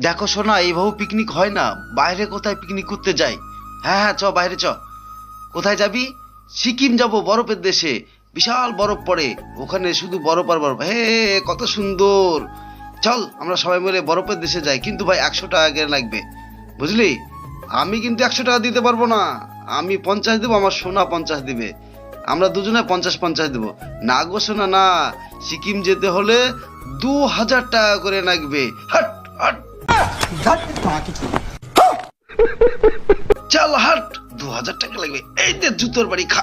দেখো শোনা এইভাবে পিকনিক হয় না। বাইরে কোথায় পিকনিক করতে যাই? হ্যাঁ হ্যাঁ চ, বাইরে চ। কোথায় যাবি? সিকিম যাব, বরফের দেশে। বিশাল বরফ পড়ে। ওখানে শুধু বরফ আর বরফ। হে, কত সুন্দর। চল, আমরা সবাই মিলে বরফের দেশে যাই। কিন্তু ভাই, একশো টাকা করে লাগবে। বুঝলি? আমি কিন্তু একশো টাকা দিতে পারব না। আমি পঞ্চাশ দেবো, আমার সোনা পঞ্চাশ দিবে। আমরা দুজনে পঞ্চাশ পঞ্চাশ দেবো। না গো সোনা, না। সিকিম যেতে হলে দু হাজার টাকা করে লাগবে। হাট! চল, হাট দু হাজার টাকা লাগবে। এই দে, জুতোর বাড়ি, খা।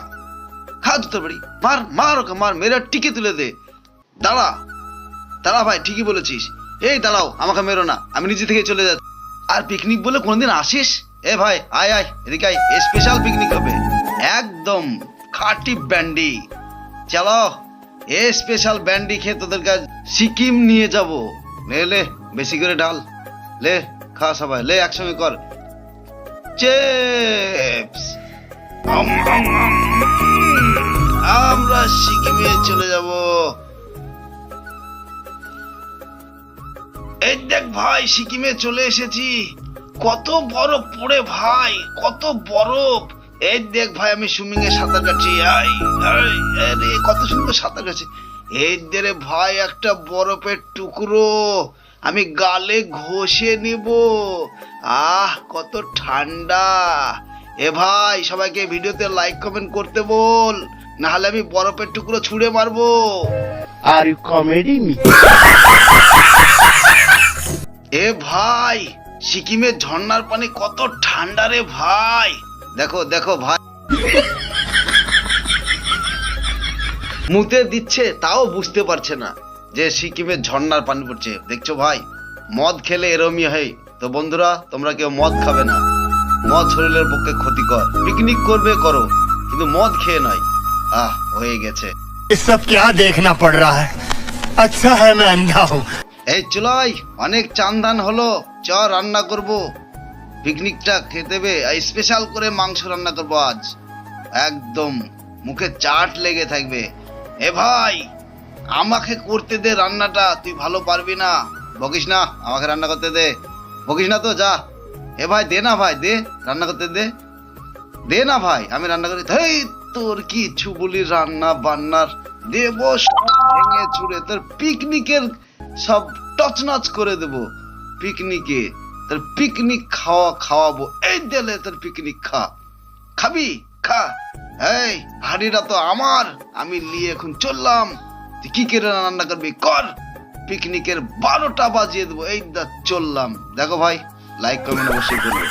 খা জুতোর বাড়ি। মার মার ওকে, মার মেরে টিকে তুলে দে। দাঁড়া। দাঁড়া ভাই, ঠিকই বলেছিস। এই, দাঁড়াও, আমাকে মেরো না। আমি নিজে থেকে চলে যাচ্ছি। আর পিকনিক বলে কোনোদিন আসিস? এ ভাই, আয় আয়, এদিকে আয়। স্পেশাল পিকনিক হবে। একদম খাটি ব্যান্ডি চলো, এ স্পেশাল ব্যান্ডি খেয়ে তোদের কাজ সিকিম নিয়ে যাব। লে বেশি করে ডাল। লে। খা সবাই, লে একসঙ্গে কর। আমরা সিকিমে চলে যাব। এই দেখ ভাই, সিকিমে চলে এসেছি। কত বরফ পড়ে ভাই, কত বরফ। এই দেখ ভাই, আমি সুইমিং এ সাঁতার কাটছি। কত সুন্দর সাঁতার কাটছি। এই দে ভাই, একটা বরফের টুকরো। আমি গালে ঘষে নিব। আহ কত ঠান্ডা। এ ভাই সবাইকে ভিডিওতে লাইক কমেন্ট করতে বল। না হলে আমি বরফের টুকরো ছুঁড়ে মারবো। You comedy এ ভাই সিকিমের ঝর্ণার পানি কত ঠান্ডা রে ভাই। দেখো দেখো ভাই। মুতে দিচ্ছে তাও বুঝতে পারছে না। যে সিকিমের ঝর্ণার পানি পড়ছে দেখছো ভাই মদ খেলে এরমই হয় তো বন্ধুরা তোমরা কেউ মদ খাবে না মদ শরীরের পক্ষে ক্ষতিকর পিকনিক করবে করো কিন্তু মদ খেয়ে নয় আহ হয়ে গেছে ये सब क्या देखना पड़ रहा है अच्छा है मैं अंधा हूँ এই চলাই অনেক চান্দান হলো চ রান্না করব পিকনিকটা খেতে দেবে স্পেশাল করে মাংস রান্না করব আজ একদম মুখে চাট লেগে থাকবে এ ভাই আমাকে করতে দে রান্নাটা, তুই ভালো পারবি না। বকিস না, আমাকে রান্না করতে দে। বকিস না তো, যা। এ ভাই, দে না ভাই, দে, রান্না করতে দে। দে না ভাই, আমি রান্না করি। হেই তোর কি বলি রান্না বান্নার। দেব ভেঙে চুড়ে, তোর পিকনিকের সব টচনাচ করে দেব। পিকনিকে, তোর পিকনিক খাওয়া খাওয়াবো। এই দিলে তোর পিকনিক খা। খাবি? খা। এই, হাড়িটা তো আমার। আমি নিয়ে এখন চললাম। কি করে রান্না করবি? কর! পিকনিকের বারোটা বাজিয়ে দেবো। এই দা চললাম। দেখো ভাই লাইক কমেন্ট অবশ্যই করবে।